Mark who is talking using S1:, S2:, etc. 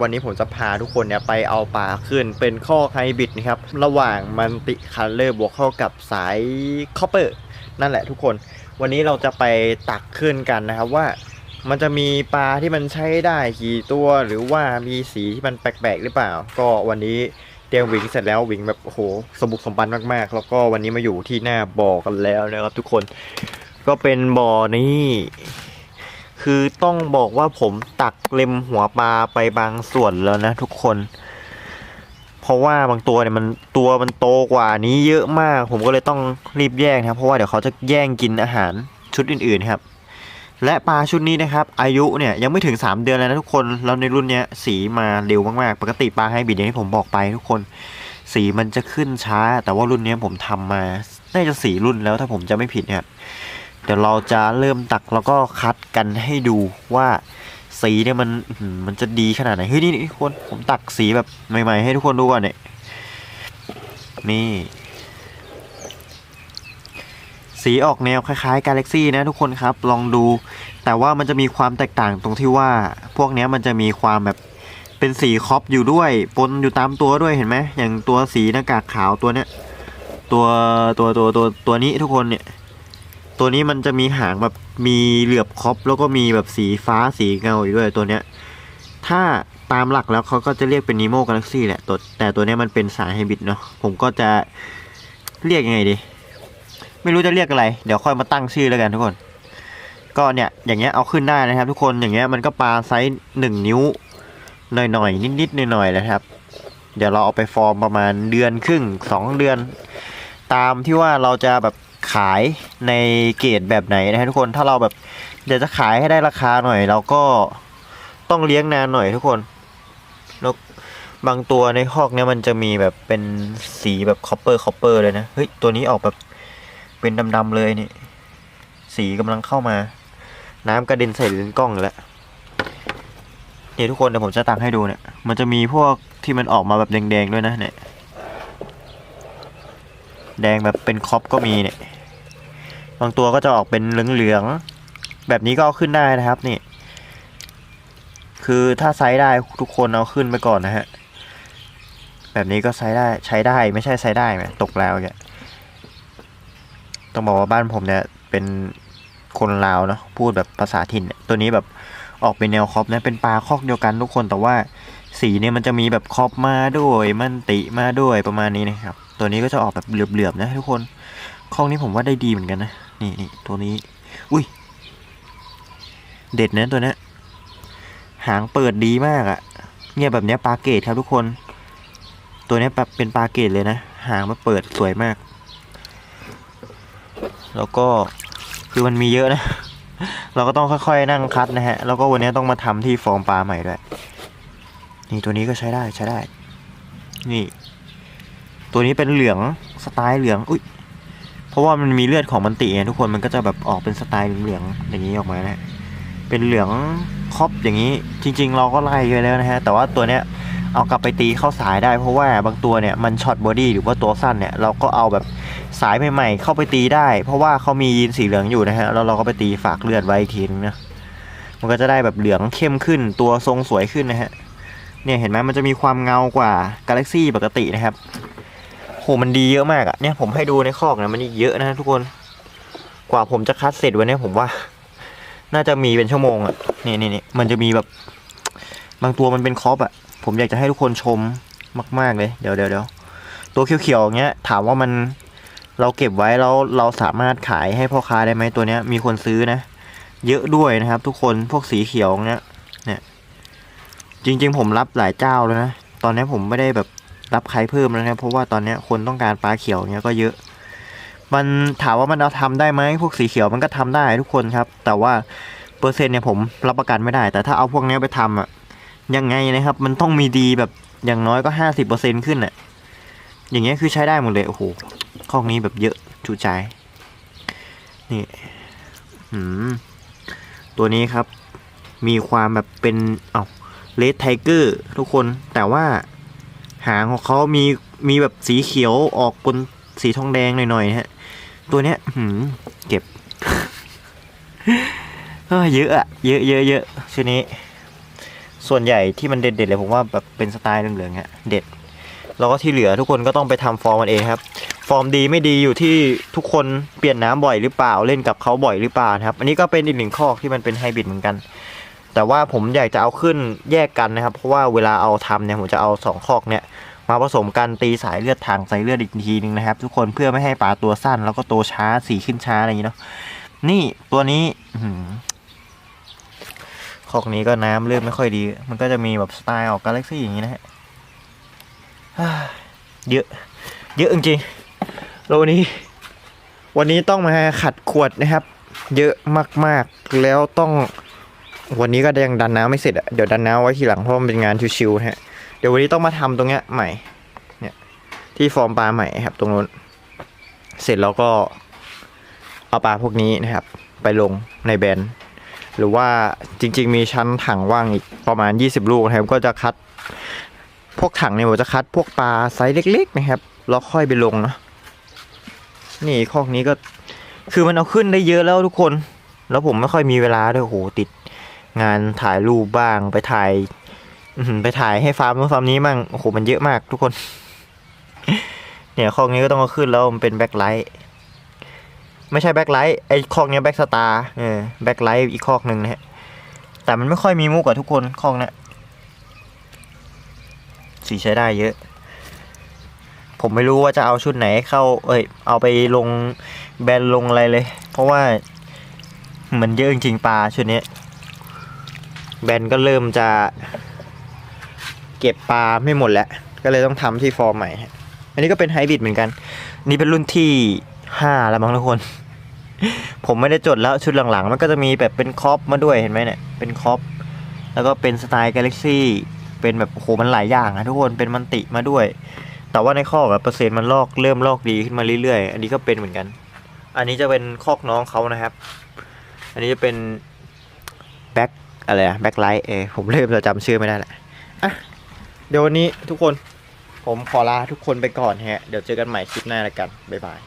S1: วันนี้ผมจะพาทุกคนเนี่ยไปเอาปลาขึ้นเป็นข้อไฮบริดนะครับ ระหว่างมันติคัลเลอร์บวกเข้ากับสายคอปเปอร์นั่นแหละทุกคน วันนี้เราจะไปตักขึ้นกันนะครับว่ามันจะมีปลาที่มันใช้ได้กี่ตัวหรือว่ามีสีที่มันแปลกๆหรือเปล่า ก็วันนี้เตรียมวิ่งเสร็จแล้ววิ่งแบบโอ้โหสมบุกสมบันมากๆ แล้วก็วันนี้มาอยู่ที่หน้าบ่อกันแล้วนะครับทุกคน ก็เป็นบ่อนี้ คือต้องบอกว่าผมตักเล็มหัวปลาไปบางส่วนแล้วนะทุกคน เพราะว่าบางตัวเนี่ยมันตัวมันโตกว่านี้เยอะมาก ผมก็เลยต้องรีบแยกนะครับเพราะว่าเดี๋ยวเขาจะแย่งกินอาหารชุดอื่นๆครับ และปลาชุดนี้นะครับ อายุเนี่ยยังไม่ถึง 3 เดือนเลยนะทุกคนแล้วในรุ่นเนี้ยสีมาเร็วมากๆ ปกติปลาไฮบริดอย่างที่ผมบอกไปทุกคนสีมันจะขึ้นช้า แต่ว่ารุ่นเนี้ยผมทำมาน่าจะสีรุ่นแล้วถ้าผมจะไม่ผิดเนี่ย เดี๋ยวเราจะเริ่มตักแล้วก็คัดกันให้ดูว่าสีเนี่ยมันมันจะดีขนาดไหนเฮ้ยนี่นี่ทุกคนผมตักสีแบบใหม่ๆให้ทุกคนดูก่อนเนี่ยนี่ สีออกแนวคล้ายๆกาแล็กซี่นะทุกคนครับลองดู แต่ว่ามันจะมีความแตกต่างตรงที่ว่า พวกเนี้ยมันจะมีความแบบเป็นสีคอปอยู่ด้วยปนอยู่ตามตัวด้วยเห็นไหมอย่างตัวสีหน้ากากขาวตัวเนี้ยตัวตัวตัวตัวตัวนี้ทุกคนเนี่ย ตัวนี้มันจะมีหางแบบมีเหลือบครอบแล้วก็มีแบบสีฟ้าสีเงาอยู่ด้วยตัวเนี้ย ถ้าตามหลักแล้วเขาก็จะเรียกเป็นนีโมกาแล็กซี่แหละตัวแต่ตัวนี้มันเป็นสายไฮบริดเนาะผมก็จะเรียกยังไงดี ไม่รู้จะเรียกอะไร เดี๋ยวค่อยมาตั้งชื่อแล้วกันทุกคน ก็เนี่ยอย่างเงี้ยเอาขึ้นได้นะครับทุกคนอย่างเงี้ยมันก็ปลาไซส์หนึ่งนิ้วหน่อยๆนิดๆหน่อยๆนะครับ เดี๋ยวเราเอาไปฟอร์มประมาณเดือนครึ่งสองเดือน ตามที่ว่าเราจะแบบ ขายในเกรดแบบไหนนะฮะทุกคนถ้าเราแบบอยากจะขายให้ได้ราคาหน่อย เราก็ต้องเลี้ยงนานหน่อยทุกคนแล้วบางตัวในคอกเนี้ยมันจะมีแบบเป็นสีแบบคอปเปอร์คอปเปอร์เลยนะเฮ้ยตัวนี้ออกแบบเป็นดำๆเลยนี่ สีกำลังเข้ามา น้ำกระเด็นใส่เลนกล้องอยู่แล้วเนี่ยทุกคนเดี๋ยวผมจะตักให้ดูเนี่ย มันจะมีพวกที่มันออกมาแบบแดงๆด้วยนะเนี่ย แดงแบบเป็นคอปก็มีเนี่ย บางตัวก็จะออกเป็นเหลืองๆแบบนี้ก็เอาขึ้นได้นะครับนี่ คือถ้าไซส์ได้ทุกคนเอาขึ้นไปก่อนนะฮะแบบนี้ก็ไซส์ได้ใช้ได้ไม่ใช่ไซส์ได้ไหมตกแล้วแกต้องบอกว่าบ้านผมเนี่ยเป็นคนลาวเนาะพูดแบบภาษาถิ่น ตัวนี้แบบออกเป็นแนวคอปนะเป็นปลาคอกเดียวกันทุกคนแต่ว่าสีเนี่ยมันจะมีแบบคอปมาด้วยมันติมาด้วยประมาณนี้นะครับ ตัวนี้ก็จะออกแบบเหลือบๆนะทุกคนคอกนี้ผมว่าได้ดีเหมือนกันนะ นี่นี่ตัวนี้ อุ้ย เด็ดนะตัวนี้หางเปิดดีมากอะเนี่ยแบบเนี้ยปลาเกตครับทุกคน ตัวนี้แบบเป็นปลาเกตเลยนะ หางมันเปิดสวยมาก แล้วก็คือมันมีเยอะนะ เราก็ต้องค่อยๆนั่งคัดนะฮะ แล้วก็วันนี้ต้องมาทำที่ฟอร์มปลาใหม่ด้วย นี่ตัวนี้ก็ใช้ได้ใช้ได้ นี่ ตัวนี้เป็นเหลืองสไตล์เหลือง อุ้ย ราะว่ามันมีเลือดของมันติไงทุกคนมันก็จะแบบออกเป็นสไตล์เหลืองๆอย่างนี้ออกมานะเป็นเหลืองครอบอย่างนี้ จริง ๆ เราก็ไล่ไปแล้วนะฮะแต่ว่าตัวเนี้ยเอากลับไปตีเข้าสายได้ เพราะว่าบางตัวเนี่ยมันช็อตบอดี้หรือว่าตัวสั้นเนี่ยเราก็เอาแบบสายใหม่ๆเข้าไปตีได้ เพราะว่าเขามียีนสีเหลืองอยู่นะฮะแล้วเราก็ไปตีฝากเลือดไว้อีกทีนึงนะมันก็จะได้แบบเหลืองเข้มขึ้นตัวทรงสวยขึ้นนะฮะเนี่ยเห็นไหมมันจะมีความเงากว่ากาแล็กซี่ปกตินะครับ หมันดีเยอะมากอะเนี่ยผมให้ดูในคอกนะมันเยอะนะทุกคนกว่าผมจะคัดเสร็จวันนี้ผมว่า น่าจะมีเป็นชั่วโมงอะนี่นี่นี่มันจะมีแบบ บางตัวมันเป็นคอปอะผมอยากจะให้ทุกคนชมมาก ๆ เลยเดี๋ยวเดี๋ยวเดี๋ยวตัวเขียวๆอย่างเงี้ย ถามว่ามันเราเก็บไว้แล้วเราสามารถขายให้พ่อค้าได้ไหมตัวเนี้ย มีคนซื้อนะ เยอะด้วยนะครับ ทุกคนพวกสีเขียวเนี้ยเนี่ย จริง ๆ ผมรับหลายเจ้าแล้วนะ ตอนนี้ผมไม่ได้แบบ รับใครเพิ่มแล้วนะเพราะว่าตอนนี้คนต้องการปลาเขียวเนี้ยก็เยอะ มันถามว่ามันเอาทำได้ไหมพวกสีเขียวมันก็ทำได้ทุกคนครับ แต่ว่าเปอร์เซ็นต์เนี่ยผมรับประกันไม่ได้ แต่ถ้าเอาพวกเนี้ยไปทำอะยังไงนะครับ มันต้องมีดีแบบอย่างน้อยก็ห้าสิบเปอร์เซ็นขึ้นอะอย่างเงี้ยคือใช้ได้หมดเลยโอ้โหข้องนี้แบบเยอะจุใจ นี่หืมตัวนี้ครับ มีความแบบเป็นเอาเลดไทเกอร์ทุกคนแต่ว่า หางของเขามีมีแบบสีเขียวออกบนสีทองแดงหน่อยๆนะฮะ ตัวเนี้ยหืมเก็บเยเยอะอะเยอะเยอะเยอะชุดนี้ ส่วนใหญ่ที่มันเด็ดๆเลยผมว่าแบบเป็นสไตล์เหลืองๆเงี้ยเด็ด แล้วก็ที่เหลือทุกคนก็ต้องไปทำฟอร์มมันเองครับ ฟอร์มดีไม่ดีอยู่ที่ทุกคนเปลี่ยนน้ำบ่อยหรือเปล่าเล่นกับเขาบ่อยหรือเปล่านะครับ อันนี้ก็เป็นอีกหนึ่งข้อที่มันเป็นไฮบริดเหมือนกัน แต่ว่าผมอยากจะเอาขึ้นแยกกันนะครับ เพราะว่าเวลาเอาทำเนี่ยผมจะเอาสองคอกเนี่ยมาผสมกันตีสายเลือดทางสายเลือดอีกทีนึงนะครับ ทุกคนเพื่อไม่ให้ปลาตัวสั้น แล้วก็โตช้าสีขึ้นช้าอะไรอย่างนี้เนาะนี่ตัวนี้อื้อหือคอกนี้ก็น้ำเลือดไม่ค่อยดี มันก็จะมีแบบสไตล์ออกกาแล็กซี่อย่างนี้นะฮะเยอะ เยอะจริงๆแล้ววันนี้ วันนี้ต้องมาขัดขวดนะครับ เยอะมากๆ แล้วต้อง วันนี้ก็ยังดันน้ำไม่เสร็จอะเดี๋ยวดันน้ำไว้ทีหลังเพราะมันเป็นงานชิวๆนะฮะ เดี๋ยววันนี้ต้องมาทำตรงเนี้ยใหม่ เนี่ย ที่ฟอร์มปลาใหม่ครับ ตรงนู้น เสร็จแล้วก็เอาปลาพวกนี้นะครับ ไปลงในแบนหรือว่าจริง ๆ มีชั้นถังว่างอีกประมาณ 20 ลูกนะครับ ก็จะคัด พวกถังเนี่ยผมจะคัดพวกปลาไซส์เล็ก ๆ นะครับแล้วค่อยไปลงเนาะนี่คอกนี้ก็คือมันเอาขึ้นได้เยอะแล้วทุกคน แล้วผมไม่ค่อยมีเวลาด้วยโหติด งานถ่ายรูปบ้างไปถ่ายไปถ่ายให้ฟาร์มนู้นฟาร์มนี้มั่งโอ้โหมันเยอะมากทุกคน เนี่ยคอกนี้ก็ต้องเอาขึ้นแล้วมันเป็นแบ็คไลท์ไม่ใช่แบ็คไลท์ไอ้คอกนี้แบ็คสตาร์เออแบ็คไลท์อีกคอกหนึ่งนะฮะแต่มันไม่ค่อยมีมุกกับทุกคนคอกนี้สีใช้ได้เยอะ ผมไม่รู้ว่าจะเอาชุดไหนเข้า เอ้ย เอาไปลงแบรนด์ลงอะไรเลย เพราะว่ามันเยอะจริงๆปลาชุดนี้ แบนก็เริ่มจะ เก็บปลาไม่หมดแล้ว ก็เลยต้องทำที่ฟอร์มใหม่ อันนี้ก็เป็นไฮบริดเหมือนกัน นี่เป็นรุ่นที่ห้าแล้วมั้งทุกคน ผมไม่ได้จดแล้วชุดหลังๆ มันก็จะมีแบบเป็นคอปมาด้วยเห็นไหมเนี่ย เป็นคอปแล้วก็เป็นสไตล์กาแล็กซี่เป็นแบบโอ้โหมันหลายอย่างอะทุกคนเป็นมันติมาด้วย แต่ว่าในข้อกอะเปอร์เซ็นต์มันลอกเริ่มลอกดีขึ้นมาเรื่อยๆ อันนี้ก็เป็นเหมือนกัน อันนี้จะเป็นคอกน้องเขานะครับ อันนี้จะเป็นแบ็ค อะไรอะแบ็คไลท์เออผมเริ่มจะจำชื่อไม่ได้แหละอะเดี๋ยววันนี้ทุกคนผมขอลาทุกคนไปก่อนฮะ เดี๋ยวเจอกันใหม่คลิปหน้าละกัน บ๊ายบาย